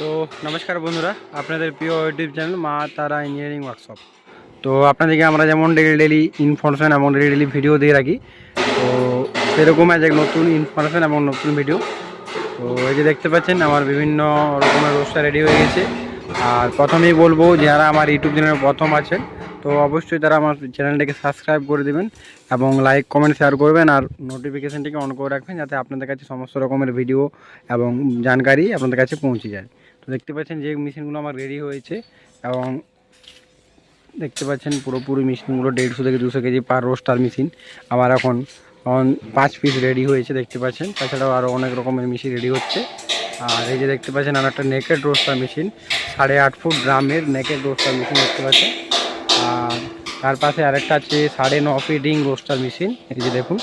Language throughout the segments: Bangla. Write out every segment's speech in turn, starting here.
তো নমস্কার বন্ধুরা, আপনাদের প্রিয় ইউটিউব চ্যানেল মা তারা ইঞ্জিনিয়ারিং ওয়ার্কশপ তো আপনাদেরকে আমরা যেমন ডেলি ডেলি ইনফরমেশান এবং ডেলি ডেলি ভিডিও দিয়ে রাখি, তো সেরকম আজ এক নতুন ইনফরমেশান এবং নতুন ভিডিও তো এই যে দেখতে পাচ্ছেন, আমার বিভিন্ন রকমের রোস্টার রেডি হয়ে গেছে। আর প্রথমেই বলব, যারা আমার ইউটিউব চ্যানেলে প্রথম আছেন, তো অবশ্যই তারা আমার চ্যানেলটাকে সাবস্ক্রাইব করে দেবেন এবং লাইক কমেন্ট শেয়ার করবেন আর নোটিফিকেশানটিকে অন করে রাখবেন, যাতে আপনাদের কাছে সমস্ত রকমের ভিডিও এবং জানকারি আপনাদের কাছে পৌঁছে যায়। তো দেখতে পাচ্ছেন যে মেশিনগুলো আমার রেডি হয়েছে এবং দেখতে পাচ্ছেন পুরোপুরি মেশিনগুলো দেড়শো থেকে দুশো কেজি পার রোস্টার মেশিন আমার এখন পাঁচ পিস রেডি হয়েছে দেখতে পাচ্ছেন। তাছাড়াও আরও অনেক রকমের মেশিন রেডি হচ্ছে। আর এই যে দেখতে পাচ্ছেন, আর একটা নেকেড রোস্টার মেশিন সাড়ে আট ফুট গ্রামের নেকেড রোস্টার মেশিন দেখতে পাচ্ছেন। আর তার পাশে আরেকটা আছে সাড়ে ন রিং রোস্টার মেশিন এই যে দেখুন।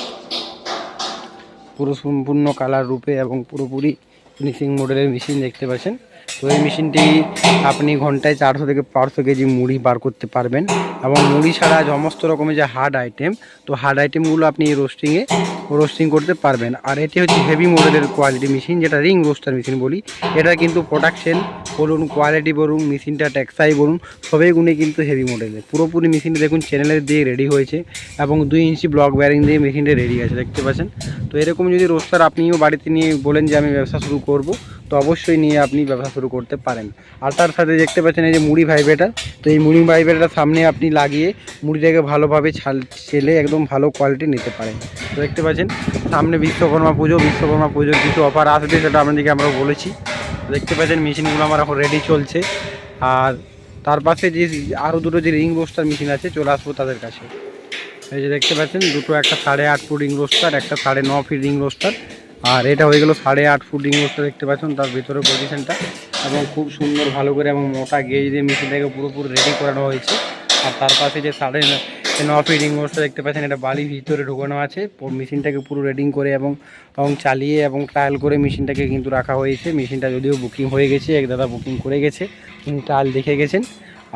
পুরো সম্পূর্ণ কালার রূপে এবং পুরোপুরি ফিনিশিং মডেলের মেশিন দেখতে পাচ্ছেন। তো এই মেশিনটি আপনি ঘন্টায় চারশো থেকে পাঁচশো কেজি মুড়ি বার করতে পারবেন। এবং মুড়ি ছাড়া সমস্ত রকমের যে হার্ড আইটেম তো হার্ড আইটেমগুলো আপনি এই রোস্টিংয়ে রোস্টিং করতে পারবেন। আর এটি হচ্ছে হেভি মডেলের কোয়ালিটি মেশিন যেটা রিং রোস্টার মেশিন বলি। এটা কিন্তু প্রোডাকশন বলুন কোয়ালিটি বলুন মেশিনটা টেক্সাই বলুন, সবই গুণে কিন্তু হেভি মডেলের পুরোপুরি মেশিনটা দেখুন চ্যানেলের দিয়ে রেডি হয়েছে এবং দুই ইঞ্চি ব্লক ব্যারিং দিয়ে মেশিনটা রেডি আছে, দেখতে পাচ্ছেন? তো এরকম যদি রোস্টার আপনিও বাড়িতে নিয়ে বলেন যে, আমি ব্যবসা শুরু করব, তো অবশ্যই নিয়ে আপনি ব্যবসা শুরু করতে পারেন। আর তার সাথে দেখতে পাচ্ছেন এই যে মুড়ি ভাইব্রেটার তো এই মুড়ি ভাইব্রেটার সামনে আপনি লাগিয়ে মুড়িটাকে ভালোভাবে ছাল, ছেলে একদম ভালো কোয়ালিটি নিতে পারেন। তো দেখতে পাচ্ছেন সামনে বিশ্বকর্মা পুজো, বিশ্বকর্মা পুজোর কিছু অফার আসবে সেটা আপনাদেরকে আমরা বলেছি। দেখতে পাচ্ছেন মেশিনগুলো আমার এখন রেডি চলছে। আর তার পাশে যে আরও দুটো যে রিং রোস্টার মেশিন আছে, চলে আসব তাদের কাছে। এই যে দেখতে পাচ্ছেন, দুটো একটা সাড়ে আট ফুট রিং রোস্টার একটা সাড়ে ন ফিট রিং রোস্টার আর এটা হয়ে গেল সাড়ে আট ফুট রিং রোস্টার দেখতে পাচ্ছেন, তার ভিতরে পজিশনটা এবং খুব সুন্দর ভালো করে এবং মোটা গেজ দিয়ে মেশিনটাকে পুরোপুরি রেডি করানো হয়েছে। আর তার পাশে যে সাড়ে ফিট রিং দেখতে পাচ্ছেন, এটা বালি ভিতরে ঢোকানো আছে। মেশিনটাকে পুরো রেডিং করে এবং এবং চালিয়ে এবং ট্রায়াল করে মেশিনটাকে কিন্তু রাখা হয়েছে। মেশিনটা যদিও বুকিং হয়ে গেছে, এক দাদা বুকিং করে গেছে, উনি ট্রায়াল দেখে গেছেন।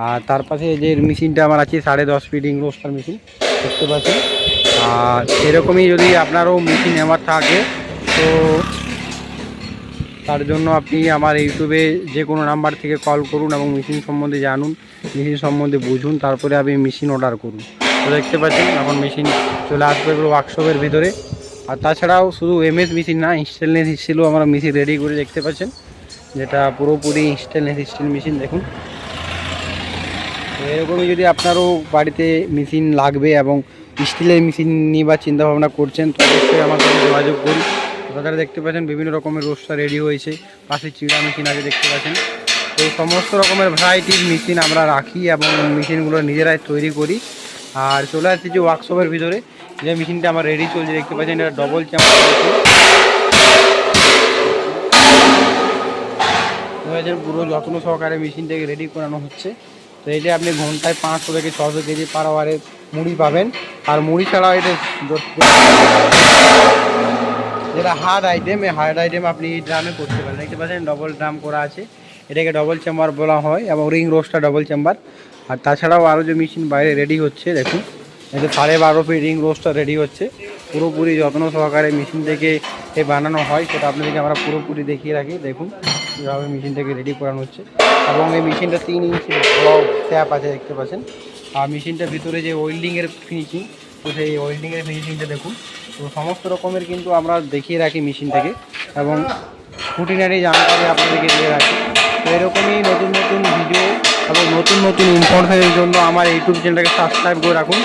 আর তার পাশে যে মেশিনটা আমার আছে, সাড়ে দশ ফিডিং রোস্টার মেশিন দেখতে পাচ্ছেন। আর এরকমই যদি আপনারও মেশিন নেওয়ার থাকে, তো তার জন্য আপনি আমার ইউটিউবে যে কোনো নাম্বার থেকে কল করুন এবং মেশিন সম্বন্ধে জানুন মেশিন সম্বন্ধে বুঝুন, তারপরে আপনি মেশিন অর্ডার করুন। তো দেখতে পাচ্ছেন, এখন মেশিন চলে আসবে এগুলো ওয়ার্কশপের ভিতরে। আর তাছাড়াও শুধু এমএস মেশিন না স্টেনলেস স্টিলও আমরা মেশিন রেডি করে দেখতে পাচ্ছেন। যেটা পুরোপুরি স্টেনলেস স্টিল মেশিন দেখুন। তো এরকমই যদি আপনারও বাড়িতে মেশিন লাগবে এবং স্টিলের মেশিন নিবার চিন্তা ভাবনা করছেন, তো অবশ্যই আমার সাথে যোগাযোগ করুন। দাদারা দেখতে পাচ্ছেন, বিভিন্ন রকমের রোস্টার রেডি হয়েছে। পাশে চিড়া মেশিন আছে, দেখতে পাচ্ছেন। তো সমস্ত রকমের ভ্যারাইটির মেশিন আমরা রাখি এবং মেশিনগুলো নিজেরাই তৈরি করি। আর চলে আসছি যে ওয়ার্কশপের ভিতরে। যে মেশিনটা আমার রেডি চলছে, দেখতে পাচ্ছেন, এটা ডবল চ্যাম্পার পুরো যত্ন সহকারে মেশিনটাকে রেডি করানো হচ্ছে। তো এটা আপনি ঘন্টায় পাঁচশো থেকে ছশো কেজি পার আওয়ারে মুড়ি পাবেন। আর মুড়ি ছাড়াও এটা যেটা হার্ড আইটেম এই হার্ড আইটেম আপনি এই ড্রামে করতে পারেন। দেখতে পাচ্ছেন ডবল ড্রাম করা আছে। এটাকে ডবল চেম্বার বলা হয় এবং রিং রোস্টটা ডবল চেম্বার আর তাছাড়াও আরও যে মেশিন বাইরে রেডি হচ্ছে, দেখুন। এটা সাড়ে বারো ফিট রিং রোস্টটা রেডি হচ্ছে। পুরোপুরি যত্ন সহকারে মেশিন থেকে বানানো হয়, সেটা আপনাদেরকে আমরা পুরোপুরি দেখিয়ে রাখি। দেখুন, কীভাবে মেশিনটাকে রেডি করানো হচ্ছে। এবং এই মেশিনটা তিন ইঞ্চি ট্যাপ আছে, দেখতে পাচ্ছেন। আর মেশিনটার ভিতরে যে ওয়েল্ডিংয়ের ফিনিশিং তো সেই ওয়েল্ডিংয়ের ফিনিশিংটা দেখুন। তো সমস্ত রকমের কিন্তু আমরা দেখিয়ে রাখি মেশিনটাকে এবং খুঁটিনারি জানকারি আপনাদেরকে দিয়ে রাখি। এরকমই নতুন নতুন ভিডিও এবং নতুন নতুন ইনফরমেশনের জন্য আমার ইউটিউব চ্যানেলটাকে সাবস্ক্রাইব করে রাখুন।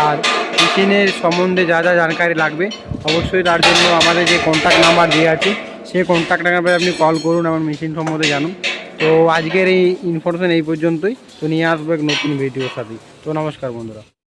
আর মেশিনের সম্বন্ধে যা যা জানকারি লাগবে, অবশ্যই তার জন্য আমাদের যে কন্ট্যাক্ট নাম্বার দেওয়া আছে, সেই কন্ট্যাক্ট নাম্বারে আপনি কল করুন, আমার মেশিন সম্বন্ধে জানুন। তো আজকের এই ইনফরমেশন এই পর্যন্তই। তো নিয়ে আসব এক নতুন ভিডিওর সাথে। তো নমস্কার বন্ধুরা।